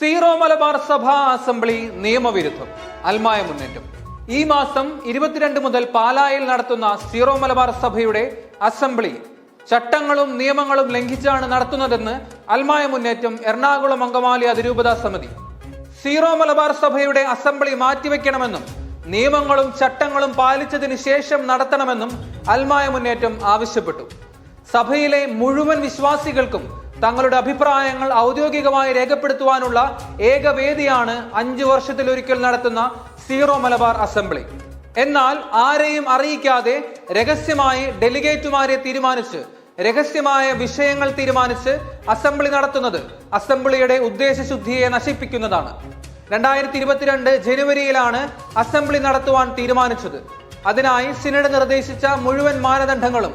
Zero Malabar സഭാ assembly നിയമവിരുദ്ധം അൽമായ മുന്നേറ്റം. ഈ മാസം ഇരുപത്തിരണ്ട് മുതൽ പാലായിൽ നടത്തുന്ന സീറോ മലബാർ സഭയുടെ അസംബ്ലി ചട്ടങ്ങളും നിയമങ്ങളും ലംഘിച്ചാണ് നടത്തുന്നതെന്ന് അൽമായ മുന്നേറ്റം എറണാകുളം അങ്കമാലി അതിരൂപതാ സമിതി. സീറോ മലബാർ സഭയുടെ അസംബ്ലി മാറ്റിവെക്കണമെന്നും നിയമങ്ങളും ചട്ടങ്ങളും പാലിച്ചതിന് ശേഷം നടത്തണമെന്നും അൽമായ മുന്നേറ്റം ആവശ്യപ്പെട്ടു. സഭയിലെ മുഴുവൻ വിശ്വാസികൾക്കും തങ്ങളുടെ അഭിപ്രായങ്ങൾ ഔദ്യോഗികമായി രേഖപ്പെടുത്തുവാനുള്ള ഏക വേദിയാണ് അഞ്ചു വർഷത്തിലൊരിക്കൽ നടത്തുന്ന സീറോ മലബാർ അസംബ്ലി. എന്നാൽ ആരെയും അറിയിക്കാതെ രഹസ്യമായി ഡെലിഗേറ്റുമാരെ തീരുമാനിച്ച് രഹസ്യമായ വിഷയങ്ങൾ തീരുമാനിച്ച് അസംബ്ലി നടത്തുന്നത് അസംബ്ലിയുടെ ഉദ്ദേശശുദ്ധിയെ നശിപ്പിക്കുന്നതാണ്. രണ്ടായിരത്തി ഇരുപത്തിരണ്ട് ജനുവരിയിലാണ് അസംബ്ലി നടത്തുവാൻ തീരുമാനിച്ചത്. അതിനായി സിനഡ് നിർദ്ദേശിച്ച മുഴുവൻ മാനദണ്ഡങ്ങളും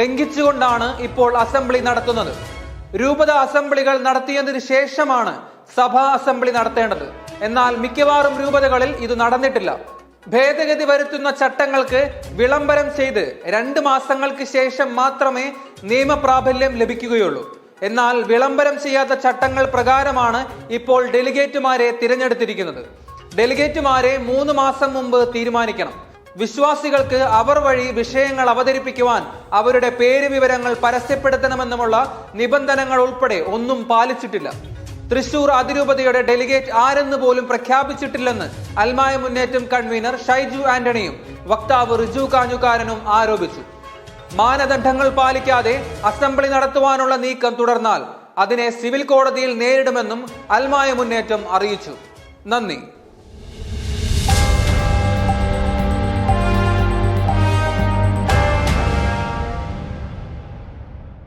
ലംഘിച്ചുകൊണ്ടാണ് ഇപ്പോൾ അസംബ്ലി നടത്തുന്നത്. രൂപത അസംബ്ലികൾ നടത്തിയതിനു ശേഷമാണ് സഭാ അസംബ്ലി നടത്തേണ്ടത്. എന്നാൽ മിക്കവാറും രൂപതകളിൽ ഇത് നടന്നിട്ടില്ല. ഭേദഗതി വരുത്തുന്ന ചട്ടങ്ങൾക്ക് വിളംബരം ചെയ്ത് രണ്ട് മാസങ്ങൾക്ക് ശേഷം മാത്രമേ നിയമപ്രാബല്യം ലഭിക്കുകയുള്ളൂ. എന്നാൽ വിളംബരം ചെയ്യാത്ത ചട്ടങ്ങൾ പ്രകാരമാണ് ഇപ്പോൾ ഡെലിഗേറ്റുമാരെ തിരഞ്ഞെടുത്തിരിക്കുന്നത്. ഡെലിഗേറ്റുമാരെ മൂന്ന് മാസം മുമ്പ് തീരുമാനിക്കണം. വിശ്വാസികൾക്ക് അവർ വഴി വിഷയങ്ങൾ അവതരിപ്പിക്കുവാൻ അവരുടെ പേര് വിവരങ്ങൾ പരസ്യപ്പെടുത്തണമെന്നുമുള്ള നിബന്ധനകൾ ഉൾപ്പെടെ ഒന്നും പാലിച്ചിട്ടില്ല. തൃശൂർ അതിരൂപതയുടെ ഡെലിഗേറ്റ് ആരെന്ന് പോലും പ്രഖ്യാപിച്ചിട്ടില്ലെന്ന് അൽമായ മുന്നേറ്റം കൺവീനർ ഷൈജു ആന്റണിയും വക്താവ് റിജു കാഞ്ഞുകാരനും ആരോപിച്ചു. മാനദണ്ഡങ്ങൾ പാലിക്കാതെ അസംബ്ലി നടത്തുവാനുള്ള നീക്കം തുടർന്നാൽ അതിനെ സിവിൽ കോടതിയിൽ നേരിടുമെന്നും അൽമായ മുന്നേറ്റം അറിയിച്ചു. നന്ദി.